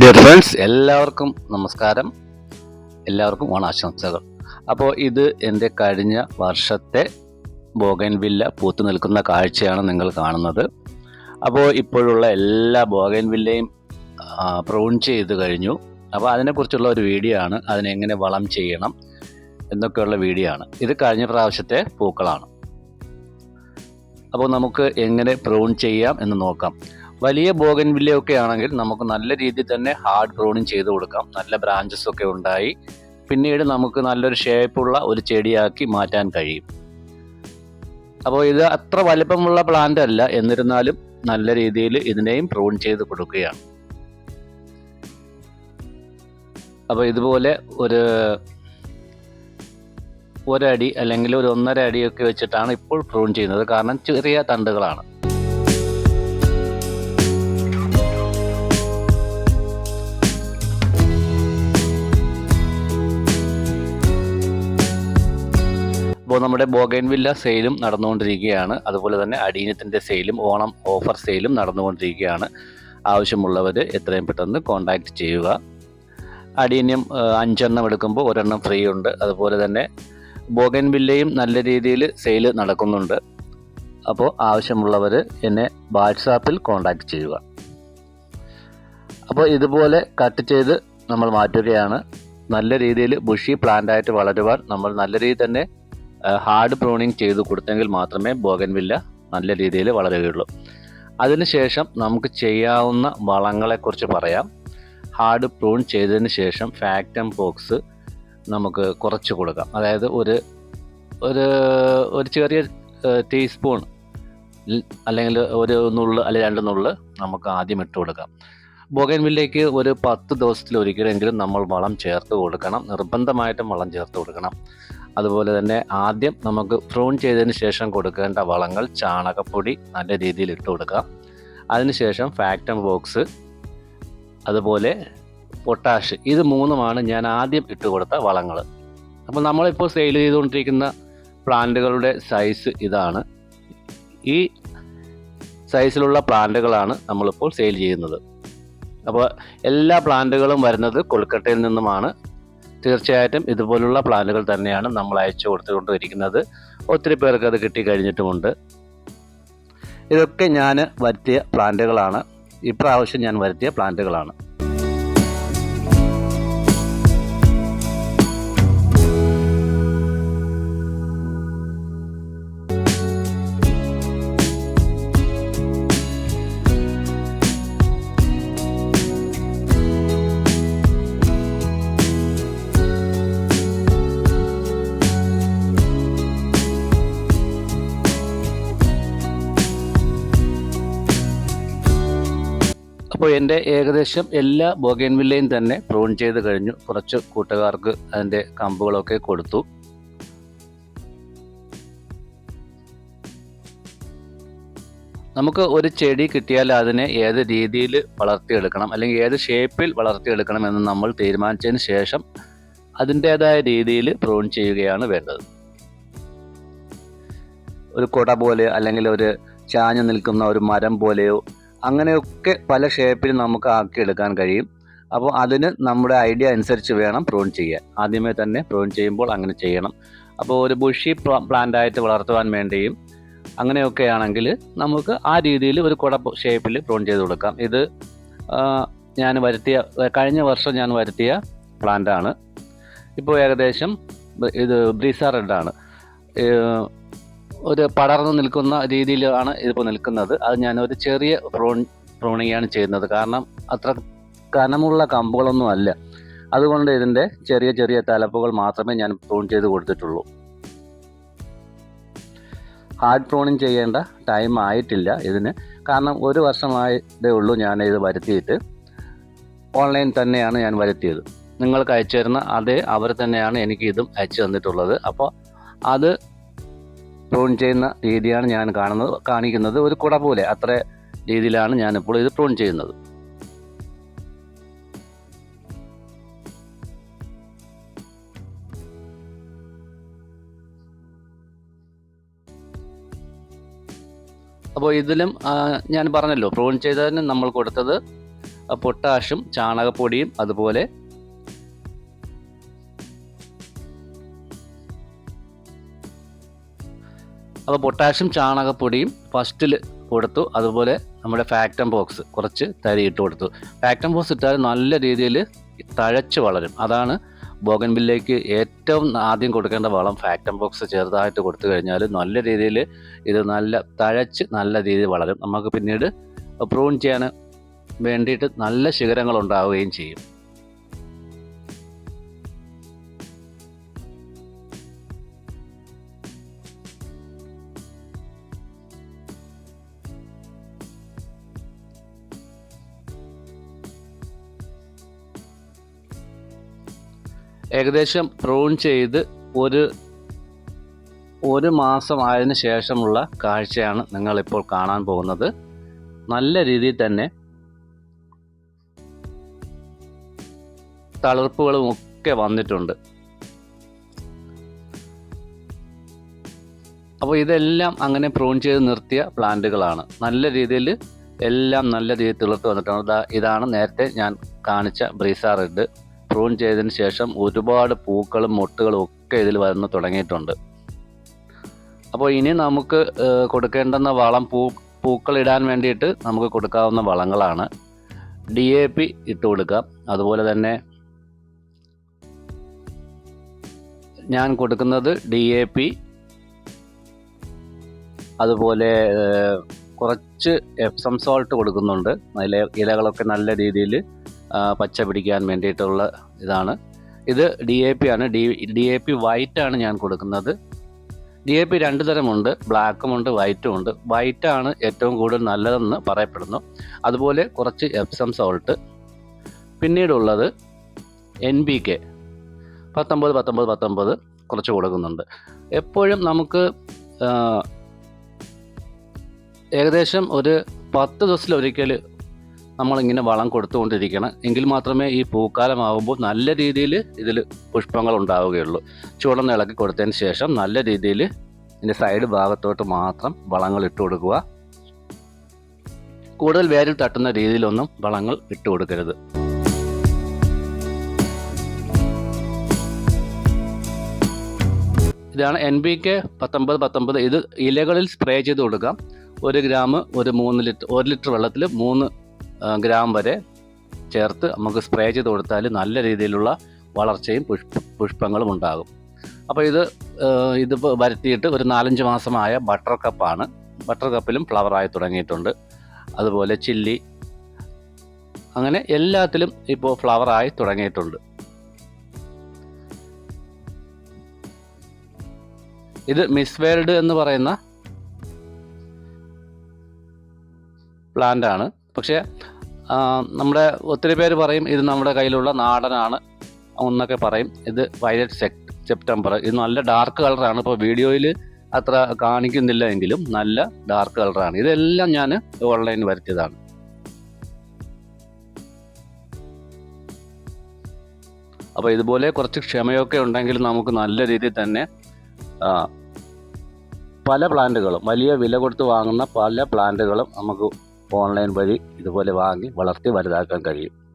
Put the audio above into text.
Dear friends എല്ലാവർക്കും നമസ്കാരം. എല്ലാവർക്കും ഓണാശംസകൾ. അപ്പോൾ ഇത് എന്റെ കഴിഞ്ഞ വർഷത്തെ ബോഗൻവില്ല പൂത്തു നിൽക്കുന്ന കാഴ്ചയാണ് നിങ്ങൾ കാണുന്നത്. അപ്പോൾ ഇപ്പോഴുള്ള എല്ലാ ബോഗൻവില്ലയും പ്രൂൺ ചെയ്ത് കഴിഞ്ഞു. അപ്പോൾ അതിനെക്കുറിച്ചുള്ള ഒരു വീഡിയോ ആണ്. അതിനെങ്ങനെ വളം ചെയ്യണം എന്നൊക്കെയുള്ള വീഡിയോ ആണ്. ഇത് കഴിഞ്ഞ പ്രാവശ്യത്തെ പൂക്കളാണ്. അപ്പോൾ നമുക്ക് എങ്ങനെ പ്രൂൺ ചെയ്യാം എന്ന് നോക്കാം. വലിയ ബോഗൻ വില്ലയൊക്കെ ആണെങ്കിൽ നമുക്ക് നല്ല രീതിയിൽ തന്നെ ഹാർഡ് പ്രൂണിങ് ചെയ്ത് കൊടുക്കാം. നല്ല ബ്രാഞ്ചസ് ഒക്കെ ഉണ്ടായി. പിന്നീട് നമുക്ക് നല്ലൊരു ഷേപ്പുള്ള ഒരു ചെടിയാക്കി മാറ്റാൻ കഴിയും. അപ്പോൾ ഇത് അത്ര വലിപ്പമുള്ള പ്ലാന്റ് അല്ല. എന്നിരുന്നാലും നല്ല രീതിയിൽ ഇതിനെയും പ്രൂൺ ചെയ്ത് കൊടുക്കുകയാണ്. അപ്പോൾ ഇതുപോലെ ഒരു ഒരടി അല്ലെങ്കിൽ ഒരു ഒന്നര അടിയൊക്കെ വെച്ചിട്ടാണ് ഇപ്പോൾ പ്രൂൺ ചെയ്യുന്നത്. കാരണം ചെറിയ തണ്ടുകളാണ്. നമ്മുടെ ബോഗൈൻവില്ല സെയിലും നടന്നുകൊണ്ടിരിക്കുകയാണ്. അതുപോലെ തന്നെ അടീനത്തിന്റെ സെയിലും ഓണം ഓഫർ സെയിലും നടന്നുകൊണ്ടിരിക്കുകയാണ്. ആവശ്യമുള്ളവർ എത്രയും പെട്ടെന്ന് കോൺടാക്റ്റ് ചെയ്യുക. അടീന്യം അഞ്ചെണ്ണം എടുക്കുമ്പോൾ ഒരെണ്ണം ഫ്രീ ഉണ്ട്. അതുപോലെ തന്നെ ബോഗൻവില്ലയും നല്ല രീതിയിൽ സെയിൽ നടക്കുന്നുണ്ട്. അപ്പോൾ ആവശ്യമുള്ളവർ എന്നെ വാട്സാപ്പിൽ കോൺടാക്റ്റ് ചെയ്യുക. അപ്പോൾ ഇതുപോലെ കട്ട് ചെയ്ത് നമ്മൾ മാറ്റുകയാണ്. നല്ല രീതിയിൽ ബുഷി പ്ലാന്റ് ആയിട്ട് വളരുവാൻ നമ്മൾ നല്ല രീതിയിൽ തന്നെ ഹാർഡ് പ്രൂണിങ് ചെയ്ത് കൊടുത്തെങ്കിൽ മാത്രമേ ബോഗൻവില്ല നല്ല രീതിയിൽ വളരുകയുള്ളൂ. അതിനുശേഷം നമുക്ക് ചെയ്യാവുന്ന വളങ്ങളെക്കുറിച്ച് പറയാം. ഹാർഡ് പ്രൂൺ ചെയ്തതിന് ശേഷം ഫാക്ടം ബോക്സ് നമുക്ക് കുറച്ച് കൊടുക്കാം. അതായത് ഒരു ഒരു ഒരു ചെറിയ ടീസ്പൂൺ അല്ലെങ്കിൽ ഒരു നുള്ള് അല്ലെങ്കിൽ രണ്ട് നുള്ള് നമുക്ക് ആദ്യം ഇട്ട് കൊടുക്കാം. ബോഗൻവില്ലേക്ക് ഒരു പത്ത് ദിവസത്തിൽ ഒരിക്കലെങ്കിലും നമ്മൾ വളം ചേർത്ത് കൊടുക്കണം. നിർബന്ധമായിട്ടും വളം ചേർത്ത് കൊടുക്കണം. അതുപോലെ തന്നെ ആദ്യം നമുക്ക് പ്രൂൺ ചെയ്തതിന് ശേഷം കൊടുക്കേണ്ട വളങ്ങൾ ചാണകപ്പൊടി നല്ല രീതിയിൽ ഇട്ട് കൊടുക്കാം. അതിനുശേഷം ഫാക്ടം ബോക്സ് അതുപോലെ പൊട്ടാഷ് ഇത് മൂന്നുമാണ് ഞാൻ ആദ്യം ഇട്ട് കൊടുത്ത വളങ്ങൾ. അപ്പോൾ നമ്മളിപ്പോൾ സെയിൽ ചെയ്തുകൊണ്ടിരിക്കുന്ന പ്ലാന്റുകളുടെ സൈസ് ഇതാണ്. ഈ സൈസിലുള്ള പ്ലാന്റുകളാണ് നമ്മളിപ്പോൾ സെയിൽ ചെയ്യുന്നത്. അപ്പോൾ എല്ലാ പ്ലാന്റുകളും വരുന്നത് കൊൽക്കട്ടയിൽ നിന്നുമാണ്. തീർച്ചയായിട്ടും ഇതുപോലുള്ള പ്ലാനുകൾ തന്നെയാണ് നമ്മൾ അയച്ചു കൊടുത്തുകൊണ്ടിരിക്കുന്നത്. ഒത്തിരി പേർക്ക് അത് കിട്ടിക്കഴിഞ്ഞിട്ടുമുണ്ട് ഇതൊക്കെ ഞാൻ വരുത്തിയ പ്ലാന്റുകളാണ്. ഇപ്രാവശ്യം ഞാൻ വരുത്തിയ പ്ലാന്റുകളാണ്. അപ്പോൾ എന്റെ ഏകദേശം എല്ലാ ബോഗൻവില്ലയും തന്നെ പ്രൂൺ ചെയ്ത് കഴിഞ്ഞു. കുറച്ച് കൂട്ടുകാർക്ക് അതിന്റെ കമ്പുകളൊക്കെ കൊടുത്തു. നമുക്ക് ഒരു ചെടി കിട്ടിയാൽ അതിനെ ഏത് രീതിയിൽ വളർത്തിയെടുക്കണം അല്ലെങ്കിൽ ഏത് ഷേപ്പിൽ വളർത്തിയെടുക്കണം എന്ന് നമ്മൾ തീരുമാനിച്ചതിന് ശേഷം അതിന്റേതായ രീതിയിൽ പ്രൂൺ ചെയ്യുകയാണ് വേണ്ടത്. ഒരു കുട പോലെ അല്ലെങ്കിൽ ഒരു ചാഞ്ഞു നിൽക്കുന്ന ഒരു മരം പോലെയോ അങ്ങനെയൊക്കെ പല ഷേപ്പിൽ നമുക്ക് ആക്കിയെടുക്കാൻ കഴിയും. അപ്പോൾ അതിന് നമ്മുടെ ഐഡിയ അനുസരിച്ച് വേണം പ്രോൺ ചെയ്യാൻ. ആദ്യമേ തന്നെ പ്രോൺ ചെയ്യുമ്പോൾ അങ്ങനെ ചെയ്യണം. അപ്പോൾ ഒരു ബുഷി പ്ലാന്റ് ആയിട്ട് വളർത്തുവാൻ വേണ്ടിയും അങ്ങനെയൊക്കെ ആണെങ്കിൽ നമുക്ക് ആ രീതിയിൽ ഒരു കുട ഷേപ്പിൽ പ്രോൺ ചെയ്ത് കൊടുക്കാം. ഇത് ഞാൻ വരുത്തിയ കഴിഞ്ഞ വർഷം ഞാൻ വരുത്തിയ പ്ലാന്റ് ആണ്. ഇപ്പോൾ ഏകദേശം ഇത് ബ്രീസ റെഡാണ് ഒരു പടർന്നു നിൽക്കുന്ന രീതിയിലാണ് ഇതിപ്പോൾ നിൽക്കുന്നത്. അത് ഞാൻ ഒരു ചെറിയ പ്രൂൺ പ്രൂണിങ്ങാണ് ചെയ്യുന്നത്. കാരണം അത്ര കനമുള്ള കമ്പുകളൊന്നും അല്ല. അതുകൊണ്ട് ഇതിന്റെ ചെറിയ ചെറിയ തലപ്പുകൾ മാത്രമേ ഞാൻ പ്രോൺ ചെയ്ത് കൊടുത്തിട്ടുള്ളൂ. ഹാർഡ് പ്രോണിങ് ചെയ്യേണ്ട ടൈം ആയിട്ടില്ല ഇതിന്. കാരണം ഒരു വർഷമായതേ ഉള്ളൂ ഞാൻ ഇത് വരുത്തിയിട്ട്. ഓൺലൈൻ തന്നെയാണ് ഞാൻ വരുത്തിയത്. നിങ്ങൾക്ക് അയച്ചു തരുന്ന അതേ അവർ തന്നെയാണ് എനിക്ക് ഇതും അയച്ചു തന്നിട്ടുള്ളത്. അപ്പോൾ അത് പ്രൂൺ ചെയ്യുന്ന രീതിയാണ് ഞാൻ കാണുന്നത് കാണിക്കുന്നത്. ഒരു കുട പോലെ അത്ര രീതിയിലാണ് ഞാനിപ്പോൾ ഇത് പ്രോൺ ചെയ്യുന്നത്. അപ്പോൾ ഇതിലും ഞാൻ പറഞ്ഞല്ലോ പ്രോൺ ചെയ്തതിന് നമ്മൾ കൊടുത്തത് പൊട്ടാഷും ചാണകപ്പൊടിയും അതുപോലെ അപ്പോൾ പൊട്ടാഷ്യം ചാണകപ്പൊടിയും ഫസ്റ്റിൽ കൊടുത്തു. അതുപോലെ നമ്മുടെ ഫാക്ടം ബോക്സ് കുറച്ച് തരി ഇട്ട് കൊടുത്തു. ഫാക്ടം ബോക്സ് ഇട്ടാൽ നല്ല രീതിയിൽ തഴച്ച് വളരും. അതാണ് ബോഗൻബില്ലേക്ക് ഏറ്റവും ആദ്യം കൊടുക്കേണ്ട വളം. ഫാക്ടം ബോക്സ് ചെറുതായിട്ട് കൊടുത്തു കഴിഞ്ഞാൽ നല്ല രീതിയിൽ ഇത് നല്ല തഴച്ച് നല്ല രീതിയിൽ വളരും. നമുക്ക് പിന്നീട് പ്രൂൺ ചെയ്യാൻ വേണ്ടിയിട്ട് നല്ല ശിഖരങ്ങൾ ഉണ്ടാവുകയും ചെയ്യും. ഏകദേശം പ്രൂൺ ചെയ്ത് ഒരു ഒരു മാസം ആയതിനു ശേഷമുള്ള കാഴ്ചയാണ് നിങ്ങളിപ്പോൾ കാണാൻ പോകുന്നത്. നല്ല രീതിയിൽ തന്നെ തളിർപ്പുകളും ഒക്കെ വന്നിട്ടുണ്ട്. അപ്പോൾ ഇതെല്ലാം അങ്ങനെ പ്രൂൺ ചെയ്ത് നിർത്തിയ പ്ലാന്റുകളാണ്. നല്ല രീതിയിൽ എല്ലാം നല്ല രീതിയിൽ തിളർത്ത് വന്നിട്ടുണ്ട്. ഇതാണ് നേരത്തെ ഞാൻ കാണിച്ച ബ്രീസ റെഡ്. പ്രൂൺ ചെയ്തതിന് ശേഷം ഒരുപാട് പൂക്കളും മൊട്ടുകളും ഒക്കെ ഇതിൽ വന്ന് തുടങ്ങിയിട്ടുണ്ട്. അപ്പോൾ ഇനി നമുക്ക് കൊടുക്കേണ്ടുന്ന വളം പൂ പൂക്കളിടാൻ വേണ്ടിയിട്ട് നമുക്ക് കൊടുക്കാവുന്ന വളങ്ങളാണ്. ഡി എ പി ഇട്ട് കൊടുക്കാം. അതുപോലെ തന്നെ ഞാൻ കൊടുക്കുന്നത് ഡി എ പി അതുപോലെ കുറച്ച് എപ്സം സോൾട്ട് കൊടുക്കുന്നുണ്ട്. അതിലെ ഇലകളൊക്കെ നല്ല രീതിയിൽ പച്ച പിടിക്കാൻ വേണ്ടിയിട്ടുള്ള ഇതാണ്. ഇത് ഡി എ പി ആണ്. D D A P white ആണ് ഞാൻ കൊടുക്കുന്നത്. ഡി എ പി രണ്ട് തരമുണ്ട്. ബ്ലാക്കും ഉണ്ട് വൈറ്റും ഉണ്ട്. വൈറ്റ് ആണ് ഏറ്റവും കൂടുതൽ നല്ലതെന്ന് പറയപ്പെടുന്നു. അതുപോലെ കുറച്ച് എപ്സം സോൾട്ട് പിന്നീടുള്ളത് എൻ ബി കെ പത്തൊമ്പത് പത്തൊമ്പത് പത്തൊമ്പത് കുറച്ച് കൊടുക്കുന്നുണ്ട്. എപ്പോഴും നമുക്ക് ഏകദേശം ഒരു പത്ത് ദിവസത്തിലൊരിക്കൽ നമ്മളിങ്ങനെ വളം കൊടുത്തുകൊണ്ടിരിക്കണം. എങ്കിൽ മാത്രമേ ഈ പൂക്കാലമാകുമ്പോൾ നല്ല രീതിയിൽ ഇതിൽ പുഷ്പങ്ങൾ ഉണ്ടാവുകയുള്ളൂ. ചൂടം ഇളക്കി കൊടുത്തതിന് ശേഷം നല്ല രീതിയിൽ ഇതിന്റെ സൈഡ് ഭാഗത്തോട്ട് മാത്രം വളങ്ങൾ ഇട്ട് കൊടുക്കുക. കൂടുതൽ വേരിൽ തട്ടുന്ന രീതിയിലൊന്നും വളങ്ങൾ ഇട്ട് കൊടുക്കരുത്. ഇതാണ് എൻ ബി കെ പത്തൊമ്പത് പത്തൊമ്പത്. ഇത് ഇലകളിൽ സ്പ്രേ ചെയ്ത് കൊടുക്കാം. ഒരു ഗ്രാം ഒരു മൂന്ന് ലിറ്റർ ഒരു ലിറ്റർ വെള്ളത്തിൽ മൂന്ന് ഗ്രാം വരെ ചേർത്ത് നമുക്ക് സ്പ്രേ ചെയ്ത് കൊടുത്താൽ നല്ല രീതിയിലുള്ള വളർച്ചയും പുഷ്പ പുഷ്പങ്ങളും ഉണ്ടാകും. അപ്പോൾ ഇത് ഇത് വരുത്തിയിട്ട് ഒരു നാലഞ്ച് മാസമായ ബട്ടർ കപ്പാണ്. ബട്ടർ കപ്പിലും ഫ്ലവറായി തുടങ്ങിയിട്ടുണ്ട്. അതുപോലെ ചില്ലി. അങ്ങനെ എല്ലാത്തിലും ഇപ്പോൾ ഫ്ലവറായി തുടങ്ങിയിട്ടുണ്ട്. ഇത് മിസ് വേൾഡ് എന്ന് പറയുന്ന പ്ലാന്റ് ആണ് പക്ഷേ നമ്മുടെ ഒത്തിരി പേര് പറയും ഇത് നമ്മുടെ കയ്യിലുള്ള നാടനാണ് എന്നൊക്കെ പറയും. ഇത് വയലറ്റ് സെക് സെപ്റ്റംബർ. ഇത് നല്ല ഡാർക്ക് കളറാണ്. ഇപ്പോൾ വീഡിയോയിൽ അത്ര കാണിക്കുന്നില്ല എങ്കിലും നല്ല ഡാർക്ക് കളറാണ്. ഇതെല്ലാം ഞാൻ ഓൺലൈൻ വരുത്തിയതാണ്. അപ്പോൾ ഇതുപോലെ കുറച്ച് ക്ഷമയൊക്കെ ഉണ്ടെങ്കിൽ നമുക്ക് നല്ല രീതിയിൽ തന്നെ പല പ്ലാന്റുകളും വലിയ വില കൊടുത്ത് വാങ്ങുന്ന പല പ്ലാന്റുകളും നമുക്ക് ഓൺലൈൻ വഴി ഇതുപോലെ വാങ്ങി വളർത്തി വലുതാക്കാൻ കഴിയും.